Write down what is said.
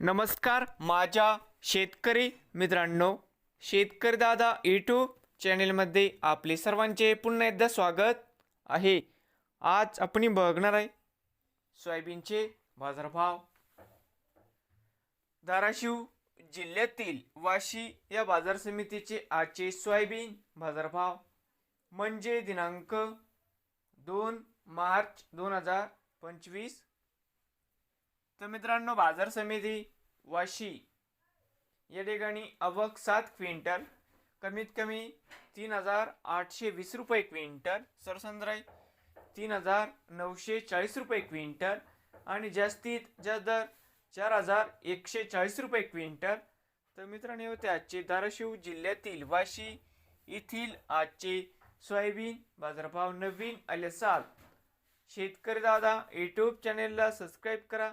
नमस्कार माझ्या शेतकरी मित्रांनो शेतकरी दादा यूट्यूब चॅनेलमध्ये आपले सर्वांचे पुन्हा एकदा स्वागत आहे. आज आपण बघणार आहे सोयाबीनचे बाजारभाव. धाराशिव जिल्ह्यातील वाशी या बाजार समितीचे आजचे सोयाबीन बाजारभाव. म्हणजे दिनांक दोन मार्च दोन हजार पंचवीस तर मित्रांनो बाजार समिती वाशी या ठिकाणी अवक सात क्विंटल कमीत कमी तीन हजार आठशे वीस रुपये क्विंटल सरसंद्राई तीन हजार नऊशे चाळीस रुपये क्विंटल आणि जास्तीत जास्त दर चार हजार एकशे चाळीस रुपये क्विंटल. तर मित्रांनो हे होते आजचे धाराशिव जिल्ह्यातील वाशी येथील आजचे सोयाबीन बाजारभाव नवीन आले साल. शेतकरी दादा यूट्यूब चॅनेलला सबस्क्राईब करा.